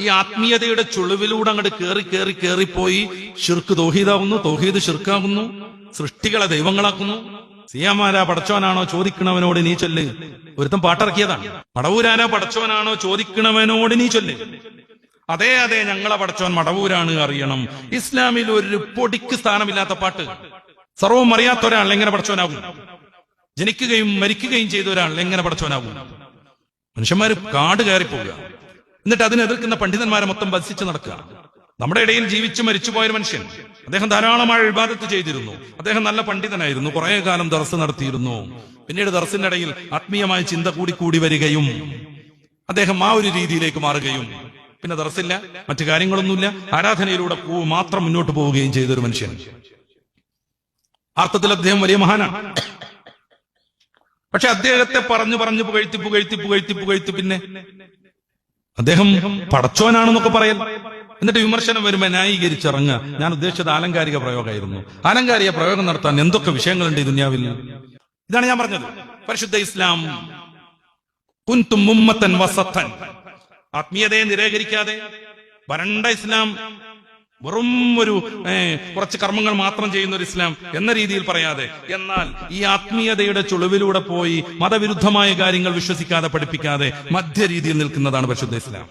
ഈ ആത്മീയതയുടെ ചുളിവിലൂടെ അങ്ങോട്ട് കേറി കേറി കേറിപ്പോയി ഷിർക്ക് തോഹീദാവുന്നു തോഹീദ് ഷിർക്കാകുന്നു സൃഷ്ടികളെ ദൈവങ്ങളാക്കുന്നു. സിയാമാരാ പടച്ചവനാണോ ചോദിക്കണവനോട് നീ ചൊല്ല്. ഒരുത്തം പാട്ടിറക്കിയതാണ്. മടവൂരാരാ പടച്ചവനാണോ ചോദിക്കണവനോട് നീ ചൊല്ല്. അതെ അതെ ഞങ്ങളെ പടച്ചവൻ മടവൂരാണ് അറിയണം. ഇസ്ലാമിൽ ഒരു പൊടിക്ക് സ്ഥാനമില്ലാത്ത പാട്ട്. സർവവും അറിയാത്ത ഒരാൾ എങ്ങനെ പടച്ചവനാകും? ജനിക്കുകയും മരിക്കുകയും ചെയ്ത ഒരാൾ എങ്ങനെ പടച്ചവനാകും? മനുഷ്യന്മാര് കാട് കയറിപ്പോവുക. എന്നിട്ട് അതിനെ എതിർക്കുന്ന പണ്ഡിതന്മാരെ മൊത്തം വധിച്ച് നടക്കുക. നമ്മുടെ ഇടയിൽ ജീവിച്ചു മരിച്ചുപോയ പോയ മനുഷ്യൻ അദ്ദേഹം ധാരാളമായി വിവാദത്ത് ചെയ്തിരുന്നു. അദ്ദേഹം നല്ല പണ്ഡിതനായിരുന്നു. കുറെ കാലം ദർസ് നടത്തിയിരുന്നു. പിന്നീട് ദർസിന്റെ ഇടയിൽ ആത്മീയമായ ചിന്ത കൂടി കൂടി വരികയും അദ്ദേഹം ആ ഒരു രീതിയിലേക്ക് മാറുകയും. പിന്നെ ദർസില്ല മറ്റു കാര്യങ്ങളൊന്നുമില്ല. ആരാധനയിലൂടെ മാത്രം മുന്നോട്ട് പോവുകയും ചെയ്തൊരു മനുഷ്യൻ. അർത്ഥത്തിൽ അദ്ദേഹം വലിയ മഹാനാണ്. പക്ഷെ അദ്ദേഹത്തെ പറഞ്ഞു പറഞ്ഞു പുകഴ്ത്തി പുകഴ്ത്തി പുകഴ്ത്തി പുകഴ്ത്തി പിന്നെ അദ്ദേഹം പടച്ചോനാണെന്നൊക്കെ പറയൽ. എന്നിട്ട് വിമർശനം വരുമ്പോൾ ന്യായീകരിച്ചിറങ്ങുക. ഞാൻ ഉദ്ദേശിച്ചത് ആലങ്കാരിക പ്രയോഗമായിരുന്നു. ആലങ്കാരിക പ്രയോഗം നടത്താൻ എന്തൊക്കെ വിഷയങ്ങളുണ്ട് ഈ ദുനിയാവിൽ? ഇതാണ് ഞാൻ പറഞ്ഞത്. പരിശുദ്ധ ഇസ്ലാം കുന്തും മുമ്മത്തൻ വസത്തൻ. ആത്മീയതയെ നിരാകരിക്കാതെ വരണ്ട ഇസ്ലാം വെറും ഒരു കുറച്ച് കർമ്മങ്ങൾ മാത്രം ചെയ്യുന്ന ഒരു ഇസ്ലാം എന്ന രീതിയിൽ പറയാതെ എന്നാൽ ഈ ആത്മീയതയുടെ ചുളിവിലൂടെ പോയി മതവിരുദ്ധമായ കാര്യങ്ങൾ വിശ്വസിക്കാതെ പഠിപ്പിക്കാതെ മധ്യ രീതിയിൽ നിൽക്കുന്നതാണ് പരിശുദ്ധ ഇസ്ലാം.